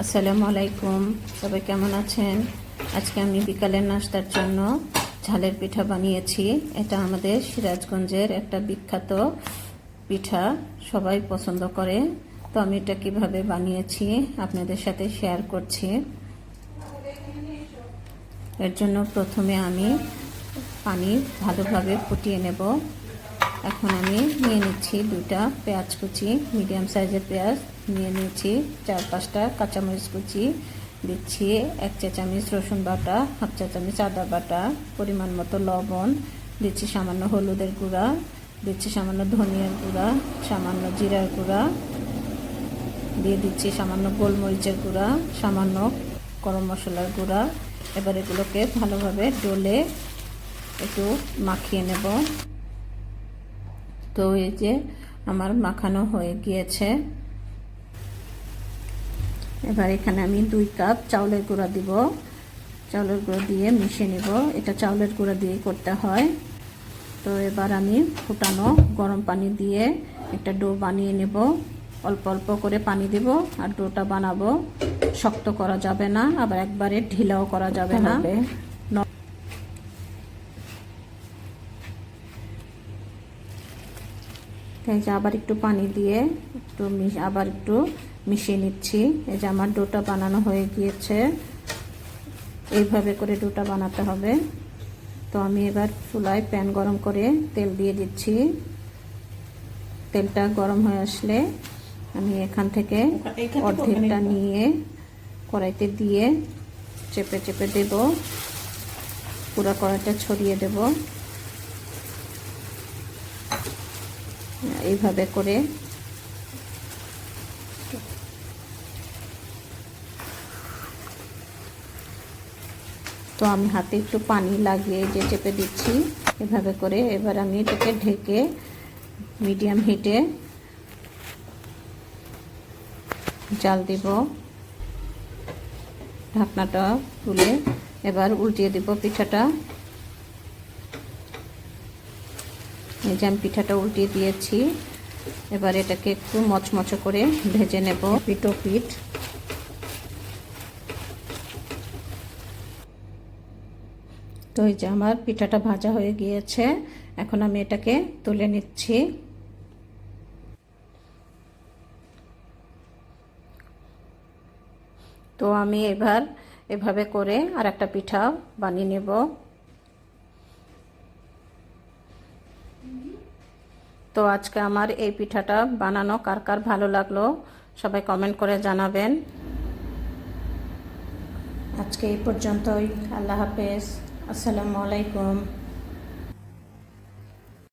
আসসালামু আলাইকুম। সবাই কেমন আছেন? আজকে আমি বিকালের নাস্তার জন্য ঝালের পিঠা বানিয়েছি। এটা আমাদের সিরাজগঞ্জের একটা বিখ্যাত পিঠা। সবাই পছন্দ করে। তো আমি এটা কীভাবে বানিয়েছি আপনাদের সাথে শেয়ার করছি। এর জন্য প্রথমে আমি পানি ভালোভাবে ফুটিয়ে নেব। এখন আমি নিয়ে নিচ্ছি দুইটা পেঁয়াজ কুচি, মিডিয়াম সাইজের পেঁয়াজ। নিয়ে নিয়েছি চার পাঁচটা কাঁচামরিচ কুচি। দিচ্ছি এক চা চামচ রসুন বাটা, হাফ চা চামচ আদা বাটা, পরিমাণ মতো লবণ। দিচ্ছি সামান্য হলুদের গুঁড়া। দিচ্ছি সামান্য ধনিয়ার গুঁড়া, সামান্য জিরার গুঁড়া। দিয়ে দিচ্ছি সামান্য গোলমরিচের গুঁড়া, সামান্য গরম মশলার গুঁড়া। এবার এগুলোকে ভালোভাবে ডলে একটু মাখিয়ে নেব। তো এই যে আমার মাখানো হয়ে গিয়েছে। এবার এখানে আমি দুই কাপ চাউলের গুঁড়া দিব। চাউলের গুঁড়ো দিয়ে মিশিয়ে নেব। এটা চাউলের গুঁড়া দিয়ে করতে হয়। তো এবার আমি ফুটানো গরম পানি দিয়ে একটা ডো বানিয়ে নেব। অল্প অল্প করে পানি দেব আর ডোটা বানাবো। শক্ত করা যাবে না, আবার একবারে ঢিলাও করা যাবে না। তাই যে আবার একটু পানি দিয়ে একটু আবার একটু মিশিয়ে নিচ্ছি। এই যে আমার ডোটা বানানো হয়ে গিয়েছে। এইভাবে করে ডোটা বানাতে হবে। তো আমি এবার চুলায় প্যান গরম করে তেল দিয়ে দিচ্ছি। তেলটা গরম হয়ে আসলে আমি এখান থেকে অর্ধেকটা নিয়ে কড়াইতে দিয়ে চেপে চেপে দেব। পুরো কড়াইটা ছড়িয়ে দেব। এইভাবে করে। তো আমি হাতে একটু পানি লাগিয়ে যে চেপে দিচ্ছি, এভাবে করে। এবার আমি এটাকে ঢেকে মিডিয়াম হিটে জাল দিব। ঢাকনাটা তুলে এবার উল্টিয়ে দিব পিঠাটা। এই যে আমি পিঠাটা উল্টিয়ে দিয়েছি। এবার এটাকে একটু মচমচ করে ভেজে নেব পিঠো পিঠ তো এই যে আমার পিঠাটা ভাজা হয়ে গিয়েছে, এখন আমি এটাকে তুলে নিচ্ছি। তো আমি এবার এভাবে করে আর একটা পিঠা বানিয়ে নেব। তো আজকে আমার এই পিঠাটা বানানো কার কার ভালো লাগল সবাই কমেন্ট করে জানাবেন। আজকে এই পর্যন্তই। আল্লাহ হাফেজ। আসসালামু আলাইকুম।